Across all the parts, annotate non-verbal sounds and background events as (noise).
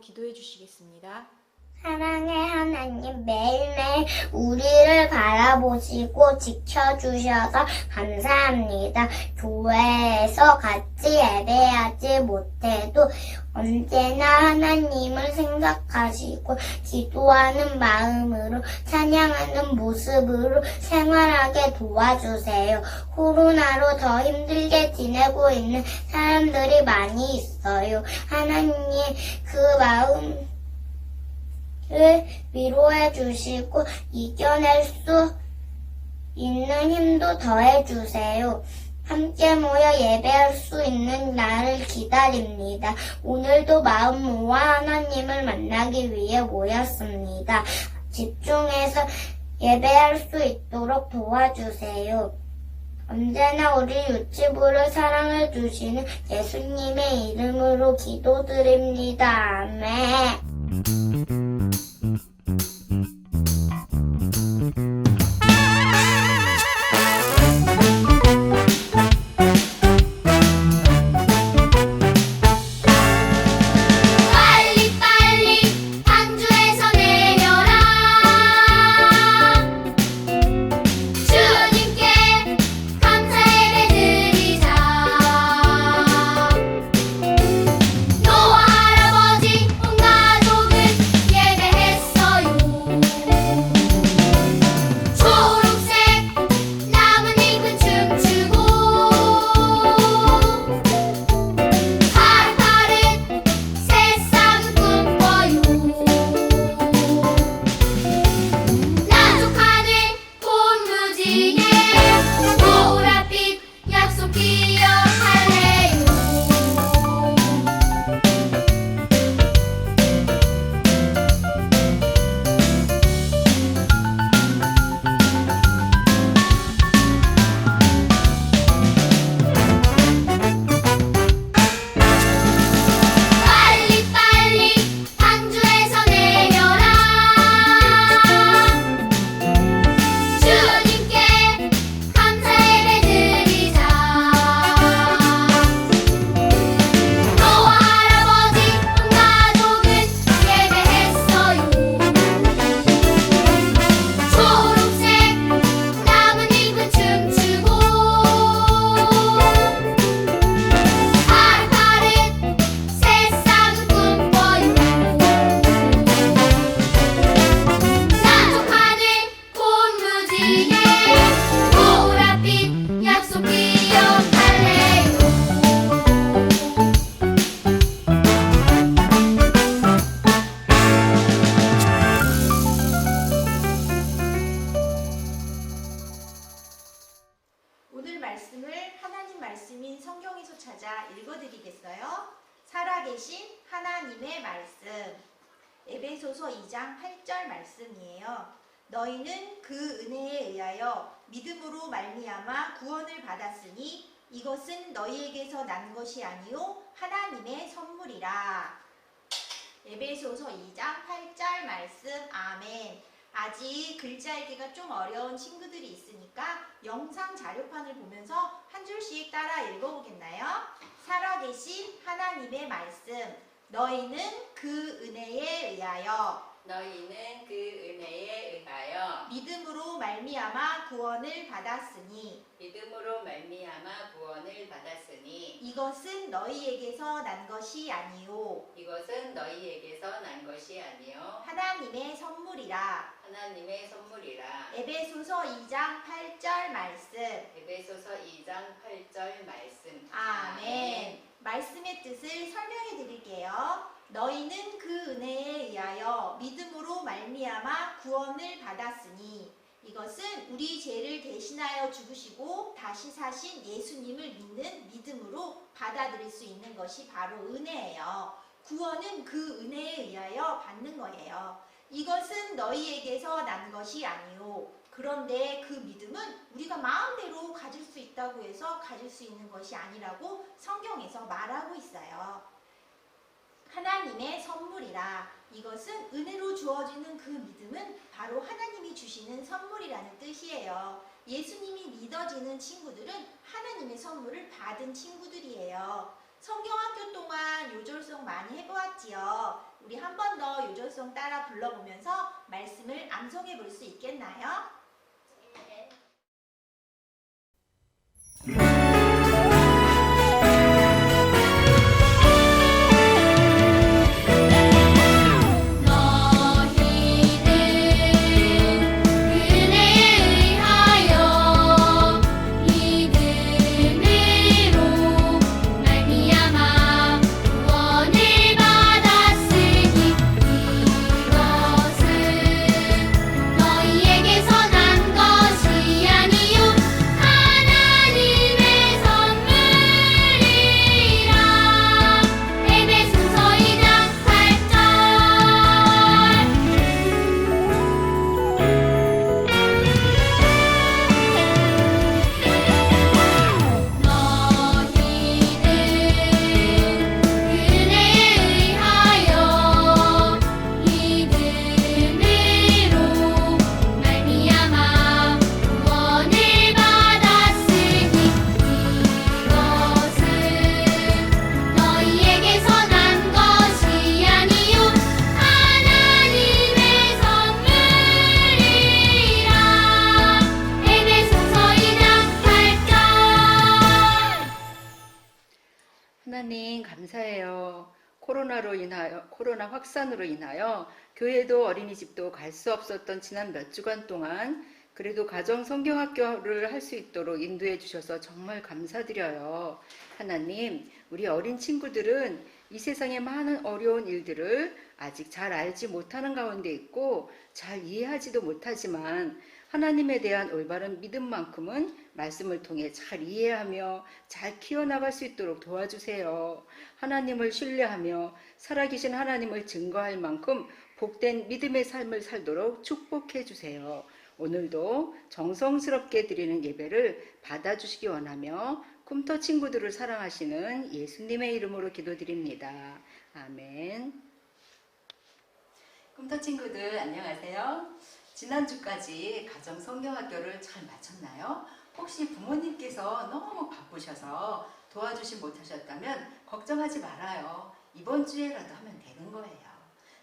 기도해 주시겠습니다. 사랑의 하나님 매일매일 우리를 바라보시고 지켜주셔서 감사합니다. 교회에서 같이 예배하지 못해도 언제나 하나님을 생각하시고 기도하는 마음으로 찬양하는 모습으로 생활하게 도와주세요. 코로나로 더 힘들게 지내고 있는 사람들이 많이 있어요. 하나님 그 마음 을 위로해 주시고 이겨낼 수 있는 힘도 더해 주세요. 함께 모여 예배할 수 있는 날을 기다립니다. 오늘도 마음 모아 하나님을 만나기 위해 모였습니다. 집중해서 예배할 수 있도록 도와주세요. 언제나 우리 유치부를 사랑해 주시는 예수님의 이름으로 기도드립니다. 아멘. 은혜에 의하여 믿음으로 말미암아 구원을 받았으니 이것은 너희에게서 난 것이 아니요 하나님의 선물이라. 에베소서 2장 8절 말씀 아멘. 아직 글자 읽기가 좀 어려운 친구들이 있으니까 영상 자료판을 보면서 한 줄씩 따라 읽어보겠나요? 살아계신 하나님의 말씀. 너희는 그 은혜에 의하여 너희는 그 은혜에 의하여 믿음으로 말미암아 구원을 받았으니 믿음으로 말미암아 구원을 받았으니 이것은 너희에게서 난 것이 아니요 이것은 너희에게서 난 것이 아니요 하나님의 선물이라. 하나님의 선물이라 에베소서 2장 8절 말씀. 에베소서 2장 8절 말씀 아멘. 말씀의 뜻을 설명해 드릴게요. 너희는 그 은혜에 의하여 믿음으로 말미암아 구원을 받았으니 이것은 우리 죄를 대신하여 죽으시고 다시 사신 예수님을 믿는 믿음으로 받아들일 수 있는 것이 바로 은혜예요. 구원은 그 은혜에 의하여 받는 거예요. 이것은 너희에게서 난 것이 아니요. 그런데 그 믿음은 우리가 마음대로 가질 수 있다고 해서 가질 수 있는 것이 아니라고 성경에서 말하고 있어요. 하나님의 선물이라 이것은 은혜로 주어지는 그 믿음은 바로 하나님이 주시는 선물이라는 뜻이에요. 예수님이 믿어지는 친구들은 하나님의 선물을 받은 친구들이에요. 성경학교 동안 요절송 많이 해보았지요. 우리 한 번 더 요절송 따라 불러보면서 말씀을 암송해 볼 수 있겠나요? 하나님 감사해요. 코로나로 인하여 코로나 확산으로 인하여 교회도 어린이집도 갈 수 없었던 지난 몇 주간 동안 그래도 가정 성경학교를 할 수 있도록 인도해 주셔서 정말 감사드려요. 하나님, 우리 어린 친구들은 이 세상의 많은 어려운 일들을 아직 잘 알지 못하는 가운데 있고 잘 이해하지도 못하지만 하나님에 대한 올바른 믿음만큼은 말씀을 통해 잘 이해하며 잘 키워나갈 수 있도록 도와주세요. 하나님을 신뢰하며 살아계신 하나님을 증거할 만큼 복된 믿음의 삶을 살도록 축복해 주세요. 오늘도 정성스럽게 드리는 예배를 받아주시기 원하며 꿈터 친구들을 사랑하시는 예수님의 이름으로 기도드립니다. 아멘. 꿈터 친구들 안녕하세요. 지난주까지 가정 성경학교를 잘 마쳤나요? 혹시 부모님께서 너무 바쁘셔서 도와주지 못하셨다면 걱정하지 말아요. 이번 주에라도 하면 되는 거예요.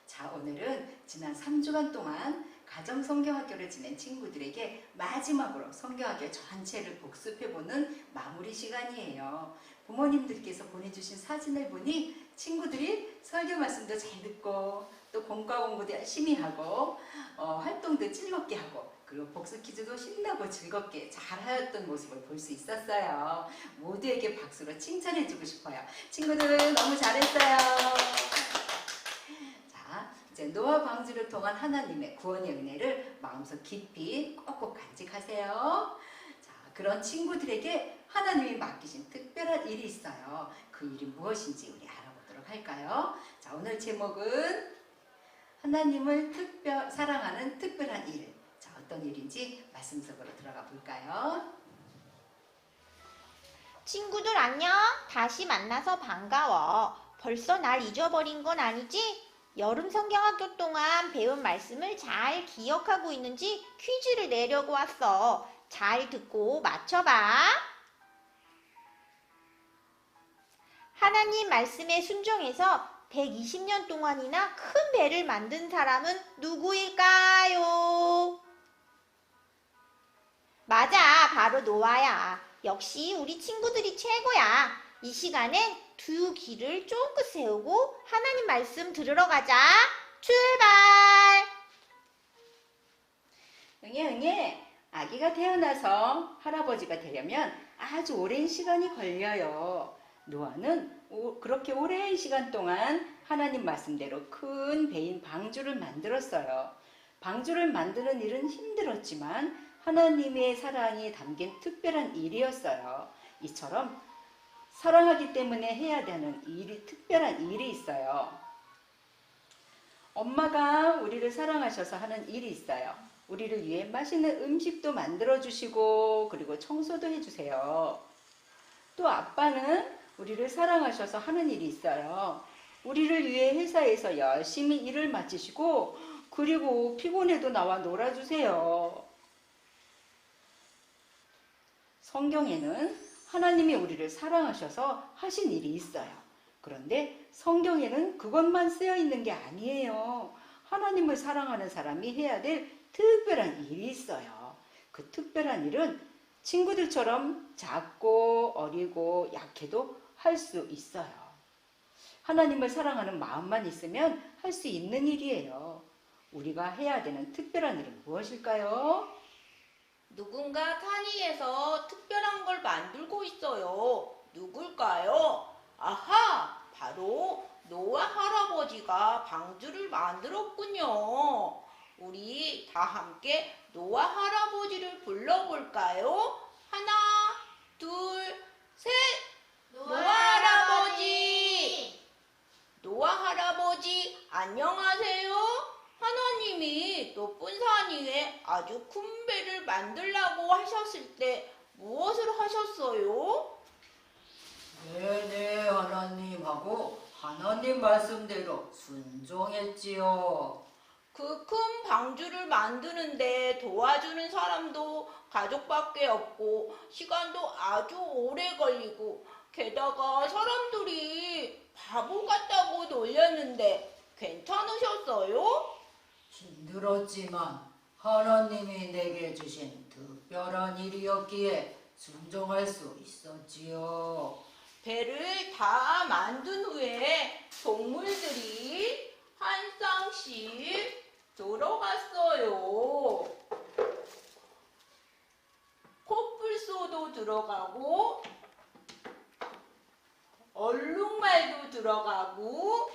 자, 오늘은 지난 3주간 동안 가정 성경학교를 지낸 친구들에게 마지막으로 성경학교 전체를 복습해보는 마무리 시간이에요. 부모님들께서 보내주신 사진을 보니 친구들이 설교 말씀도 잘 듣고 또 공과 공부도 열심히 하고 어, 활 동도 즐겁게 하고 그리고 복습 퀴즈도 신나고 즐겁게 잘 하였던 모습을 볼 수 있었어요. 모두에게 박수로 칭찬해주고 싶어요. 친구들 너무 잘했어요. 자, 이제 노아 방주를 통한 하나님의 구원의 은혜를 마음속 깊이 꼭꼭 간직하세요. 자, 그런 친구들에게 하나님이 맡기신 특별한 일이 있어요. 그 일이 무엇인지 우리 알아보도록 할까요? 자, 오늘 제목은 하나님을 특별 사랑하는 특별한 일. 자, 어떤 일인지 말씀 속으로 들어가 볼까요? 친구들 안녕. 다시 만나서 반가워. 벌써 날 잊어버린 건 아니지? 여름 성경학교 동안 배운 말씀을 잘 기억하고 있는지 퀴즈를 내려고 왔어. 잘 듣고 맞춰봐. 하나님 말씀에 순종해서 120년 동안이나 큰 배를 만든 사람은 누구일까요? 맞아, 바로 노아야. 역시 우리 친구들이 최고야. 이 시간엔 두 귀를 쫑긋 세우고 하나님 말씀 들으러 가자. 출발! 응애 응애 아기가 태어나서 할아버지가 되려면 아주 오랜 시간이 걸려요. 노아는 오- 그렇게 오랜 시간 동안 하나님 말씀대로 큰 배인 방주를 만들었어요. 방주를 만드는 일은 힘들었지만 하나님의 사랑이 담긴 특별한 일이었어요. 이처럼 사랑하기 때문에 해야 되는 일이 특별한 일이 있어요. 엄마가 우리를 사랑하셔서 하는 일이 있어요. 우리를 위해 맛있는 음식도 만들어 주시고 그리고 청소도 해 주세요. 또 아빠는 우리를 사랑하셔서 하는 일이 있어요. 우리를 위해 회사에서 열심히 일을 마치시고 그리고 피곤해도 나와 놀아 주세요. 성경에는 하나님이 우리를 사랑하셔서 하신 일이 있어요. 그런데 성경에는 그것만 쓰여 있는 게 아니에요. 하나님을 사랑하는 사람이 해야 될 특별한 일이 있어요. 그 특별한 일은 친구들처럼 작고 어리고 약해도 할 수 있어요. 하나님을 사랑하는 마음만 있으면 할 수 있는 일이에요. 우리가 해야 되는 특별한 일은 무엇일까요? 누군가 탄위에서 특별한 걸 만들고 있어요. 누굴까요? 아하! 바로 노아 할아버지가 방주를 만들었군요. 우리 다 함께 노아 할아버지를 불러볼까요? 하나, 둘, 셋! 노아 할아버지! 노아 할아버지, 안녕하세요. 하나님이 높은 산 위에 아주 큰 배를 만들라고 하셨을 때 무엇을 하셨어요? 네네 하나님하고 하나님 말씀대로 순종했지요. 그 큰 방주를 만드는데 도와주는 사람도 가족밖에 없고 시간도 아주 오래 걸리고 게다가 사람들이 바보 같다고 놀렸는데 괜찮으셨어요? 힘들었지만 하나님이 내게 주신 특별한 일이었기에 순종할 수 있었지요. 배를 다 만든 후에 동물들이 한 쌍씩 들어갔어요. 코뿔소도 들어가고 얼룩말도 들어가고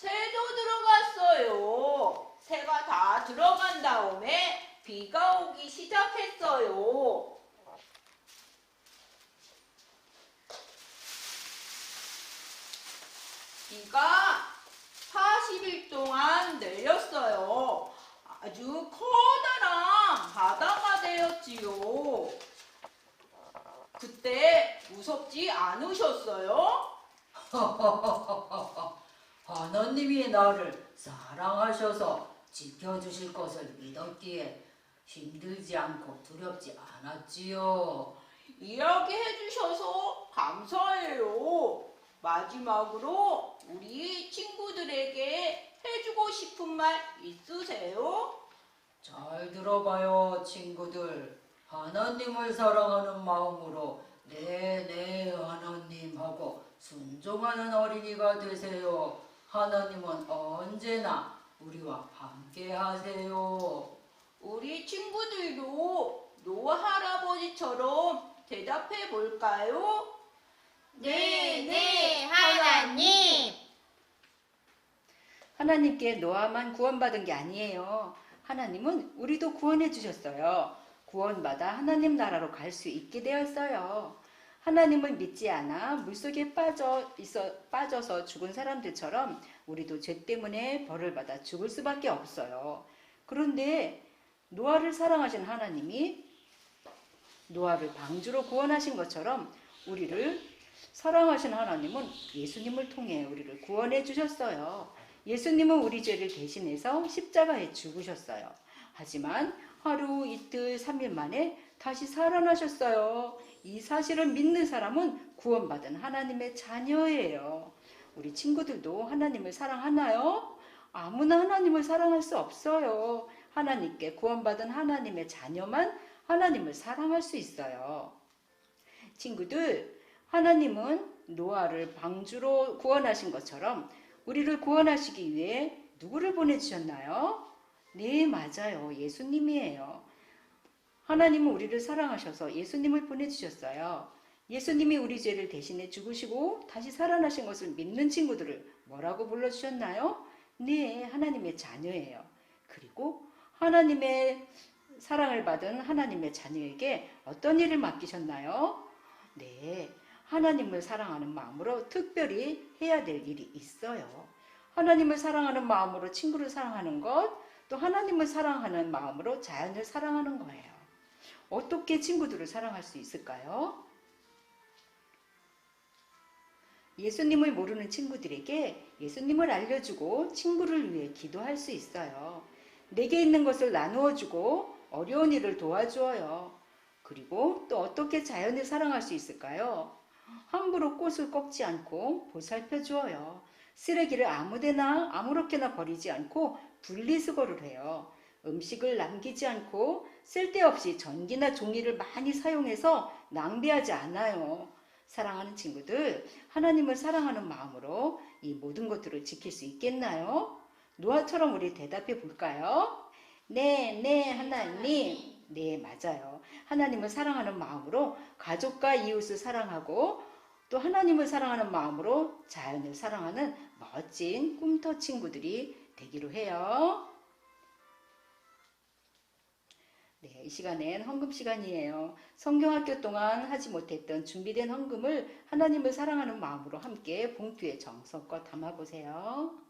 새도 들어갔어요. 새가 다 들어간 다음에 비가 오기 시작했어요. 비가 40일 동안 내렸어요. 아주 커다란 바다가 되었지요. 그때 무섭지 않으셨어요? (laughs) 하나님이 나를 사랑하셔서 지켜주실 것을 믿었기에 힘들지 않고 두렵지 않았지요. 이야기해 주셔서 감사해요. 마지막으로 우리 친구들에게 해주고 싶은 말 있으세요? 잘 들어봐요, 친구들. 하나님을 사랑하는 마음으로 네네 하나님 하고 순종하는 어린이가 되세요. 하나님은 언제나 우리와 함께 하세요. 우리 친구들도 노아 할아버지처럼 대답해 볼까요? 네, 네, 하나님. 하나님께 노아만 구원받은 게 아니에요. 하나님은 우리도 구원해 주셨어요. 구원받아 하나님 나라로 갈 수 있게 되었어요. 하나님을 믿지 않아 물속에 빠져 있어 빠져서 죽은 사람들처럼 우리도 죄 때문에 벌을 받아 죽을 수밖에 없어요. 그런데 노아를 사랑하신 하나님이 노아를 방주로 구원하신 것처럼 우리를 사랑하신 하나님은 예수님을 통해 우리를 구원해 주셨어요. 예수님은 우리 죄를 대신해서 십자가에 죽으셨어요. 하지만 하루, 이틀, 삼일 만에 다시 살아나셨어요. 이 사실을 믿는 사람은 구원받은 하나님의 자녀예요. 우리 친구들도 하나님을 사랑하나요? 아무나 하나님을 사랑할 수 없어요. 하나님께 구원받은 하나님의 자녀만 하나님을 사랑할 수 있어요. 친구들, 하나님은 노아를 방주로 구원하신 것처럼 우리를 구원하시기 위해 누구를 보내주셨나요? 네, 맞아요. 예수님이에요. 하나님은 우리를 사랑하셔서 예수님을 보내주셨어요. 예수님이 우리 죄를 대신해 죽으시고 다시 살아나신 것을 믿는 친구들을 뭐라고 불러주셨나요? 네, 하나님의 자녀예요. 그리고 하나님의 사랑을 받은 하나님의 자녀에게 어떤 일을 맡기셨나요? 네, 하나님을 사랑하는 마음으로 특별히 해야 될 일이 있어요. 하나님을 사랑하는 마음으로 친구를 사랑하는 것, 또 하나님을 사랑하는 마음으로 자연을 사랑하는 거예요. 어떻게 친구들을 사랑할 수 있을까요? 예수님을 모르는 친구들에게 예수님을 알려주고 친구를 위해 기도할 수 있어요. 내게 있는 것을 나누어 주고 어려운 일을 도와주어요. 그리고 또 어떻게 자연을 사랑할 수 있을까요? 함부로 꽃을 꺾지 않고 보살펴 주어요. 쓰레기를 아무데나 아무렇게나 버리지 않고 분리수거를 해요. 음식을 남기지 않고 쓸데없이 전기나 종이를 많이 사용해서 낭비하지 않아요. 사랑하는 친구들, 하나님을 사랑하는 마음으로 이 모든 것들을 지킬 수 있겠나요? 노아처럼 우리 대답해 볼까요? 네, 네, 하나님. 네, 맞아요. 하나님을 사랑하는 마음으로 가족과 이웃을 사랑하고 또 하나님을 사랑하는 마음으로 자연을 사랑하는 멋진 꿈터 친구들이 되기로 해요. 네, 이 시간엔 헌금 시간이에요. 성경학교 동안 하지 못했던 준비된 헌금을 하나님을 사랑하는 마음으로 함께 봉투에 정성껏 담아보세요.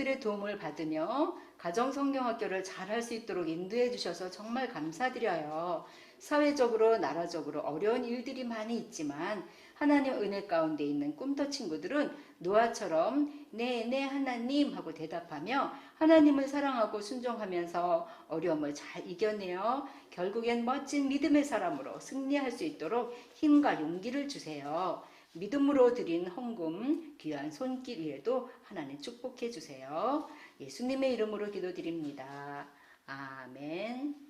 가족들의 도움을 받으며 가정 성경 학교를 잘할 수 있도록 인도해 주셔서 정말 감사드려요. 사회적으로 나라적으로 어려운 일들이 많이 있지만 하나님 은혜 가운데 있는 꿈터 친구들은 노아처럼 네, 네 하나님 하고 대답하며 하나님을 사랑하고 순종하면서 어려움을 잘 이겨내어 결국엔 멋진 믿음의 사람으로 승리할 수 있도록 힘과 용기를 주세요. 믿음으로 드린 헌금 귀한 손길 위에도 하나님 축복해 주세요. 예수님의 이름으로 기도드립니다. 아멘.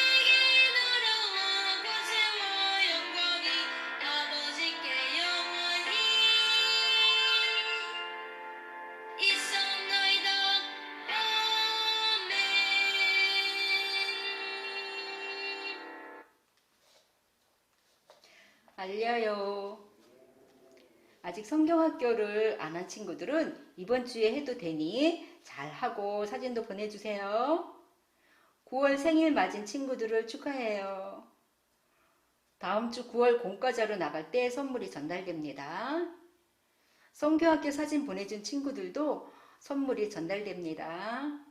알려요. 아직 성경학교를 안 한 친구들은 이번 주에 해도 되니 잘 하고 사진도 보내주세요. 9월 생일 맞은 친구들을 축하해요. 다음 주 9월 공과자로 나갈 때 선물이 전달됩니다. 성교학교 사진 보내준 친구들도 선물이 전달됩니다.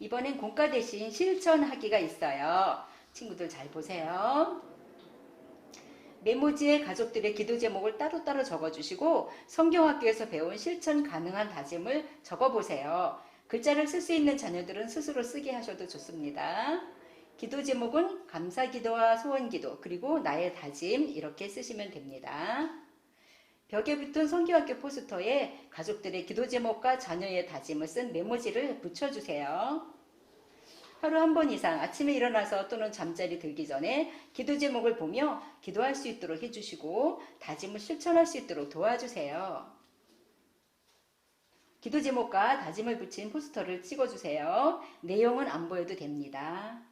이번엔 공과 대신 실천하기가 있어요. 친구들 잘 보세요. 메모지에 가족들의 기도 제목을 따로따로 적어주시고 성경학교에서 배운 실천 가능한 다짐을 적어보세요. 글자를 쓸 수 있는 자녀들은 스스로 쓰게 하셔도 좋습니다. 기도 제목은 감사 기도와 소원 기도 그리고 나의 다짐 이렇게 쓰시면 됩니다. 벽에 붙은 성교학교 포스터에 가족들의 기도 제목과 자녀의 다짐을 쓴 메모지를 붙여주세요. 하루 한 번 이상 아침에 일어나서 또는 잠자리 들기 전에 기도 제목을 보며 기도할 수 있도록 해주시고 다짐을 실천할 수 있도록 도와주세요. 기도 제목과 다짐을 붙인 포스터를 찍어주세요. 내용은 안 보여도 됩니다.